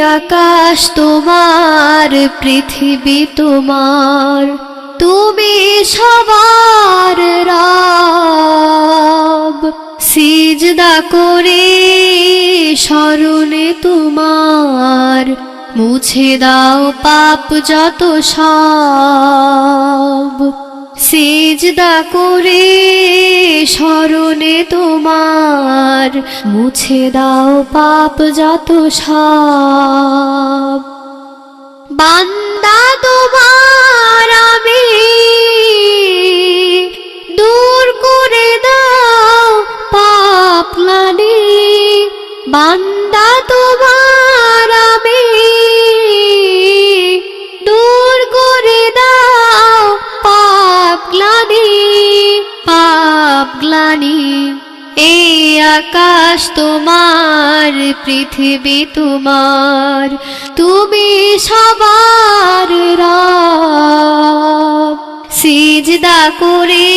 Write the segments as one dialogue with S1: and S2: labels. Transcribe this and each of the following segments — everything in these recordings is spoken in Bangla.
S1: আকাশ তোমার, পৃথিবী তোমার, তুমি সবার রব। সিজদা করে স্মরণে তোমার, মুছে দাও পাপ যত সব। সিজদা করে স্মরণে তোমার মুছে দাও পাপ যত সব বান্দা তোমার আমি আকাশ তোমার, পৃথিবী তোমার, তুমি সবার রব। সিজদা করে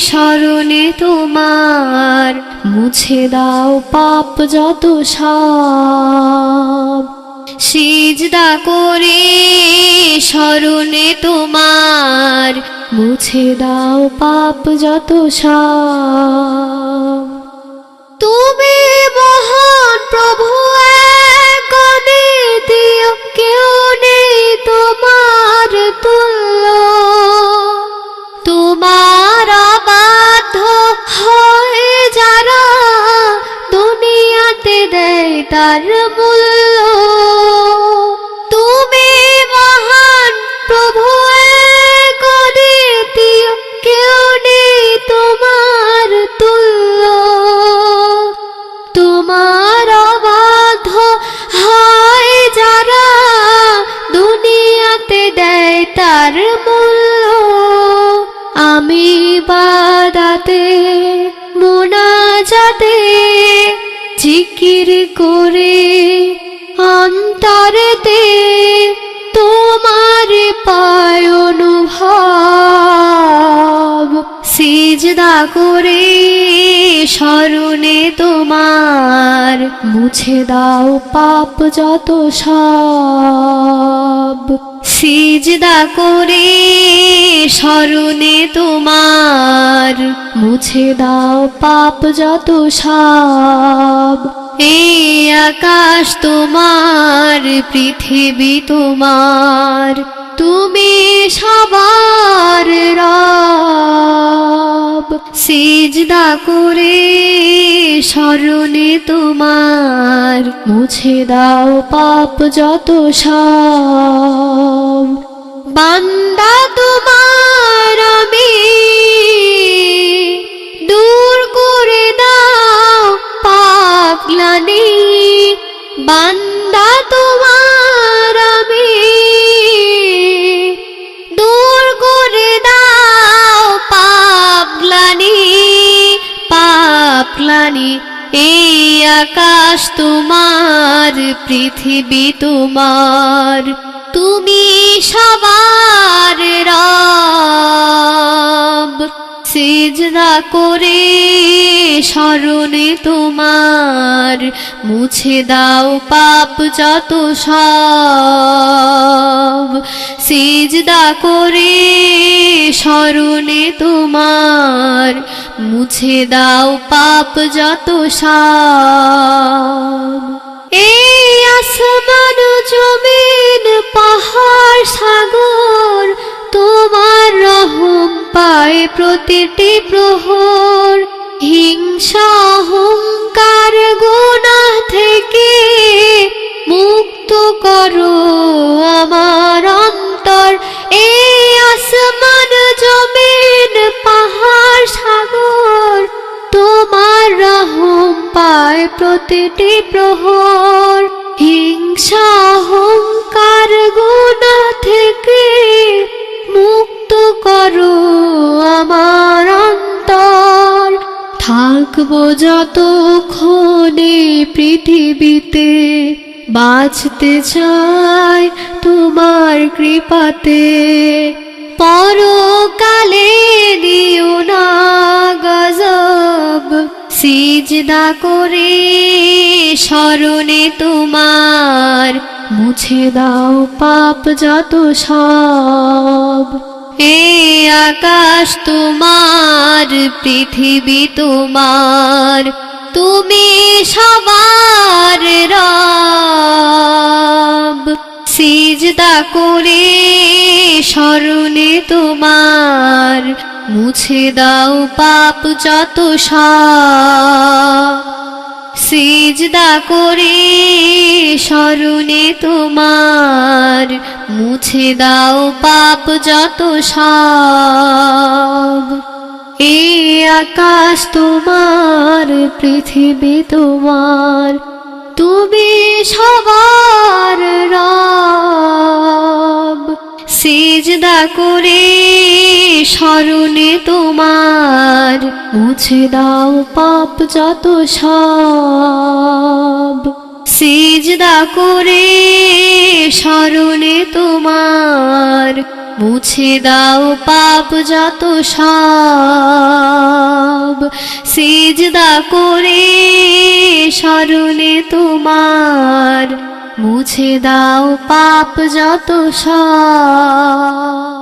S1: স্মরণে তোমার, মুছে দাও পাপ যত সব। সিজদা করে স্মরণে তোমার, মুছে দাও পাপ যত সব। তুমি মহান প্রভু এক অদ্বিতীয় কেউ নেই তোমার তুল্য। তোমার অবাধ্য হয় যারা দুনিয়াতে দেয় তার মূল্য। আমি বাদাতে মোনাজাতে জিকির করে অন্তরেতে তোমার পায় অনুভব। সিজদা করে স্মরণে তোমার মুছে দাও পাপ যত সব। সিজদা করে স্মরণে তোমার মুছে দাও পাপ যত সব এই আকাশ তোমার, পৃথিবী তোমার, তুমি সবার রব। সিজদা করে স্মরণে তোমার, মুছে দাও পাপ যত সব। বান্দা তোমার আমি গ্লানি এই আকাশ তোমার পৃথিবী তোমার। তুমি সবার রব সিজদা করে স্মরণে তোমার, মুছে দাও পাপ যত সব। সিজদা করে স্মরণে তোমার, মুছে দাও পাপ যত সব। এই আসমান জমিন, পাহাড়, সাগর, তোমার রহম পায় প্রতিটি প্রহর। হিংসা অহংকার গোনা থেকে মুক্ত করো আমার অন্তর। এই আসমান জমিন, পাহাড়, সাগর, তোমার রহম পায় প্রতিটি প্রহর। হিংসা, অহংকার গুণা থেকে মুক্ত করো থাকব যতক্ষণে পৃথিবীতে। বাঁচতে চাই তোমার কৃপাতে। পরকালে দিও না গজব, সিজদা করে স্মরণে তোমার। মুছে দাও পাপ যত সব। আকাশ তোমার, পৃথিবী তোমার, তুমি সবার রব। সিজদা করে স্মরণে তোমার, মুছে দাও পাপ যত সিজদা করে স্মরণে তোমার মুছে দাও পাপ যত সব। এ আকাশ তোমার, পৃথিবী তোমার। তুমি সবার রব। সিজদা করে স্মরণে তোমার, মুছে দাও পাপ যত সব। সিজদা করে স্মরণে তোমার, মুছে দাও পাপ যত সব। সিজদা করে স্মরণে তোমার, মুছে দাও পাপ যত সব।